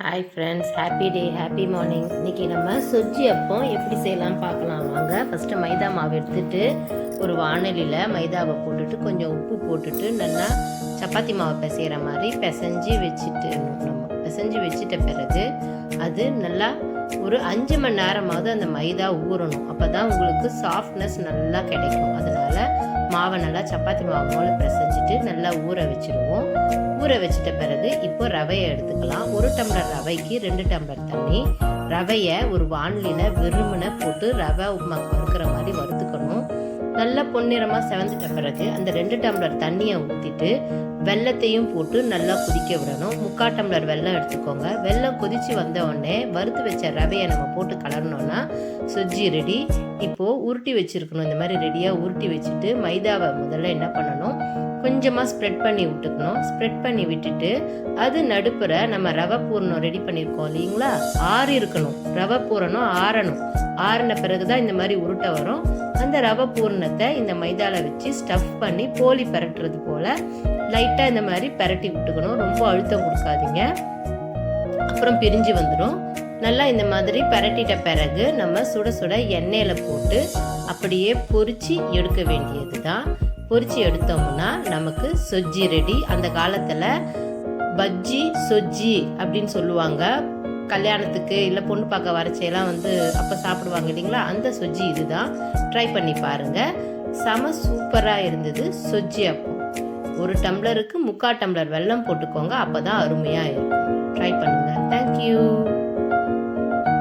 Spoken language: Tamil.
Hi friends happy day happy morning இன்றைக்கி நம்ம சொஜ்ஜி அப்பம் எப்படி செய்யலாம் பார்க்கலாம். வாங்க ஃபஸ்ட்டு மைதா மாவு எடுத்துட்டு ஒரு வானலியில் மைதாவை போட்டுட்டு கொஞ்சம் உப்பு போட்டுட்டு நல்லா சப்பாத்தி மாவை பிசைகிற மாதிரி பிசைஞ்சு வச்சுட்டு நம்ம பிசைஞ்சு வச்சுட்ட பிறகு அது நல்லா ஒரு அஞ்சு மணி நேரமாவது அந்த மைதா ஊறணும். அப்போ தான் உங்களுக்கு சாஃப்ட்னஸ் நல்லா கிடைக்கும். அதனால் மாவை நல்லா சப்பாத்தி மாவு போல பிசைஞ்சிட்டு நல்லா ஊற வச்சிருவோம். ஊற வச்சிட்ட பிறகு இப்போ ரவையை எடுத்துக்கலாம். ஒரு டம்ளர் ரவைக்கு ரெண்டு டம்ளர் தண்ணி. ரவையை ஒரு வானிலையில் வெறுமனை போட்டு ரவை உப்புமா வறுக்கிற மாதிரி வறுத்துக்கணும். நல்லா பொன்னிறமாக செவந்துட்ட பிறகு அந்த ரெண்டு டம்ளர் தண்ணியை ஊற்றிட்டு வெள்ளத்தையும் போட்டு நல்லா கொதிக்க விடணும். முக்கால் டம்ளர் வெல்லம் எடுத்துக்கோங்க. வெல்லம் கொதித்து வந்த உடனே வறுத்து வச்ச ரவையை நம்ம போட்டு கலரணும்னா சுஜ்ஜி ரெடி இப்போது உருட்டி வச்சுருக்கணும். இந்த மாதிரி ரெடியாக உருட்டி வச்சுட்டு மைதாவை முதல்ல என்ன பண்ணணும்? கொஞ்சமாக ஸ்ப்ரெட் பண்ணி விட்டுக்கணும். ஸ்ப்ரெட் பண்ணி விட்டுட்டு அது நடுப்புற நம்ம ரவை பூரணம் ரெடி பண்ணியிருக்கோம் இல்லைங்களா? ஆறு இருக்கணும். ரவை பூரணம் ஆறணும். ஆறின பிறகு தான் இந்த மாதிரி உருட்டை வரும். அந்த ரவை பூரணத்தை இந்த மைதாவில் வச்சு ஸ்டஃப் பண்ணி போலி பரட்டுறது போல் லைட்டாக இந்த மாதிரி பரட்டி விட்டுக்கணும். ரொம்ப அழுத்தம் கொடுக்காதீங்க. அப்புறம் பிரிஞ்சு வந்துடும். நல்லா இந்த மாதிரி பரட்டிட்ட பிறகு நம்ம சுட சுட எண்ணெயில் போட்டு அப்படியே பொறிச்சு எடுக்க வேண்டியது தான் பொறிச்சு எடுத்தோம்னா நமக்கு சொஜ்ஜி ரெடி. அந்த காலத்தில் பஜ்ஜி சொஜ்ஜி அப்படின்னு சொல்லுவாங்க. கல்யாணத்துக்கு இல்லை பொண்ணு பார்க்க வரச்செல்லாம் வந்து அப்போ சாப்பிடுவாங்க இல்லைங்களா? அந்த சொஜ்ஜி இதுதான். ட்ரை பண்ணி பாருங்கள் செம சூப்பராக இருந்தது சொஜ்ஜி அப்போ. ஒரு டம்ளருக்கு முக்கால் டம்ளர் வெல்லம் போட்டுக்கோங்க. அப்போ தான் அருமையாக இருக்கும் ட்ரை பண்ணுங்கள் தேங்க்யூ